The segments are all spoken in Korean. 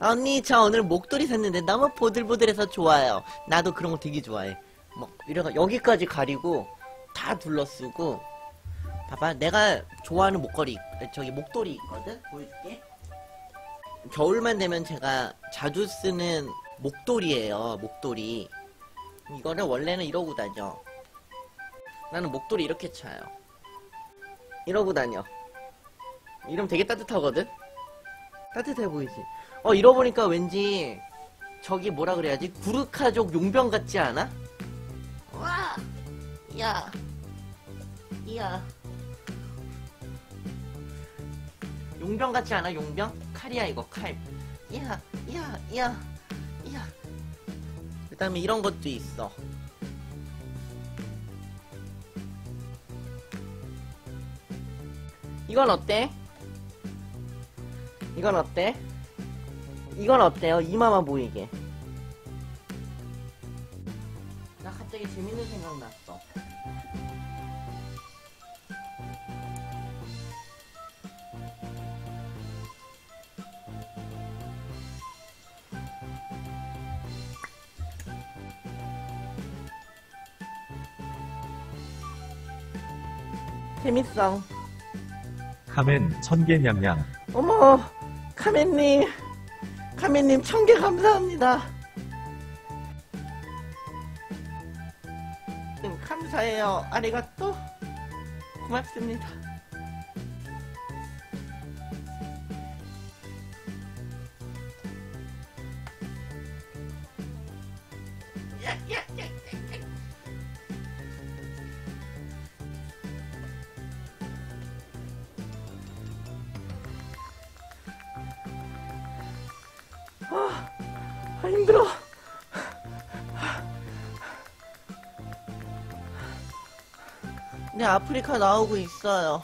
언니 저 오늘 목도리 샀는데 너무 보들보들해서 좋아요. 나도 그런 거 되게 좋아해. 막 이래가 여기까지 가리고 다 둘러쓰고 봐봐 내가 좋아하는 목걸이 저기 목도리 있거든 보여줄게. 겨울만 되면 제가 자주 쓰는 목도리예요 목도리. 이거를 원래는 이러고 다녀. 나는 목도리 이렇게 차요. 이러고 다녀. 이러면 되게 따뜻하거든? 따뜻해 보이지? 어, 잃어보니까 왠지, 저기 뭐라 그래야지? 구르카족 용병 같지 않아? 와! 야! 이야. 용병 같지 않아, 용병? 칼이야, 이거, 칼. 이야, 이야, 이야, 이야. 그 다음에 이런 것도 있어. 이건 어때? 이건 어때? 이건 어때요? 이마만 보이게. 나 갑자기 재밌는 생각 났어. 재밌어. 카멘 천개 냥냥 어머, 카멘님, 카멘님 천 개 감사합니다. 음, 감사해요. 아리가또 고맙습니다. 야, 야. 아, 힘들어. 네, 아프리카 나오고 있어요.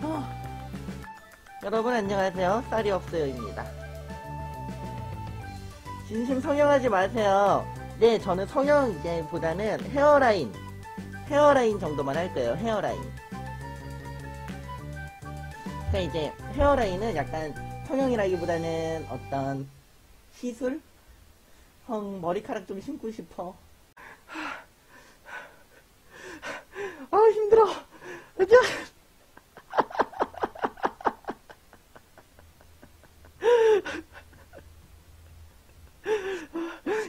어. 여러분 안녕하세요. 쌀이 없어요입니다. 진심 성형하지 마세요. 네, 저는 성형 이제 보다는 헤어라인, 헤어라인 정도만 할 거예요. 헤어라인. 그러니까 이제 헤어라인은 약간 성형이라기보다는 어떤 시술? 형 머리카락 좀 심고 싶어. 아 힘들어. 으쌰.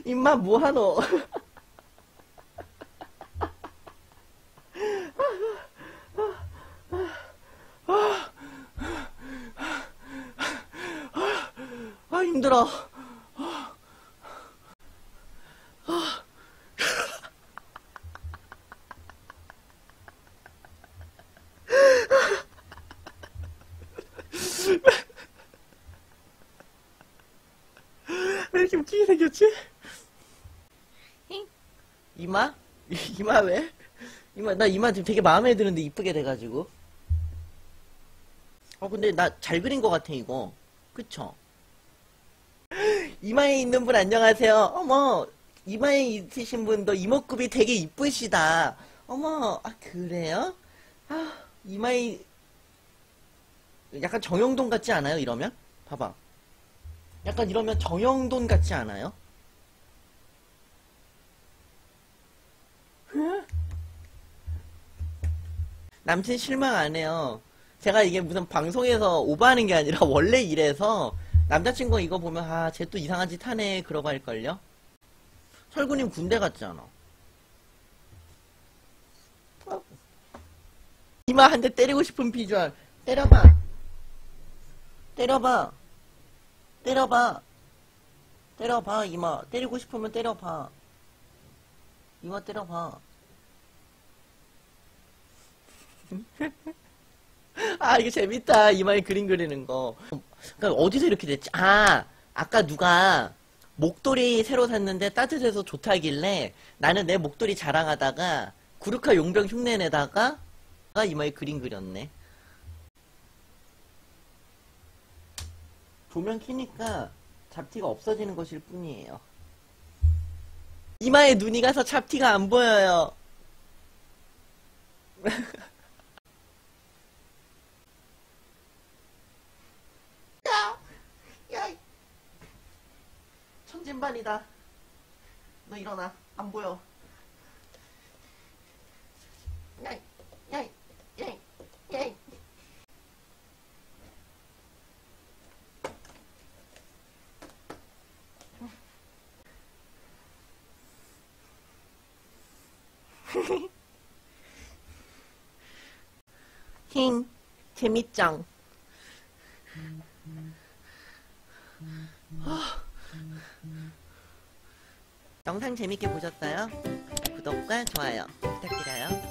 임마 뭐하노? 아 힘들어. 왜 이렇게 웃기게 생겼지? 이마? 이마 왜? 이마 나 이마 지금 되게 마음에 드는데 이쁘게 돼가지고. 어 근데 나 잘 그린 것 같아 이거. 그쵸? 이마에 있는 분 안녕하세요. 어머 이마에 있으신 분도 이목구비 되게 이쁘시다. 어머 아 그래요? 아 이마에 약간 정영돈 같지 않아요 이러면? 봐봐. 약간 이러면 정영돈 같지 않아요? 남친 실망 안 해요. 제가 이게 무슨 방송에서 오버하는 게 아니라 원래 이래서 남자친구 이거 보면 아, 쟤 또 이상한 짓 하네 그러고 할걸요? 설구님 군대 갔잖아. 어. 이마 한 대 때리고 싶은 비주얼. 때려봐. 때려봐. 때려봐. 때려봐, 이마. 때리고 싶으면 때려봐. 이마 때려봐. 아, 이게 재밌다. 이마에 그림 그리는 거. 그러니까 어디서 이렇게 됐지? 아, 아까 누가 목도리 새로 샀는데 따뜻해서 좋다길래 나는 내 목도리 자랑하다가 구르카 용병 흉내 내다가 이마에 그림 그렸네. 조명 켜니까 잡티가 없어지는 것일 뿐이에요. 이마에 눈이 가서 잡티가 안 보여요. 야, 야, 찐반이다. 너 일어나. 안 보여. 야이, 야이, 야이, 야이. 힝, 재밌짱. 영상 재밌게 보셨어요? 구독과 좋아요 부탁드려요.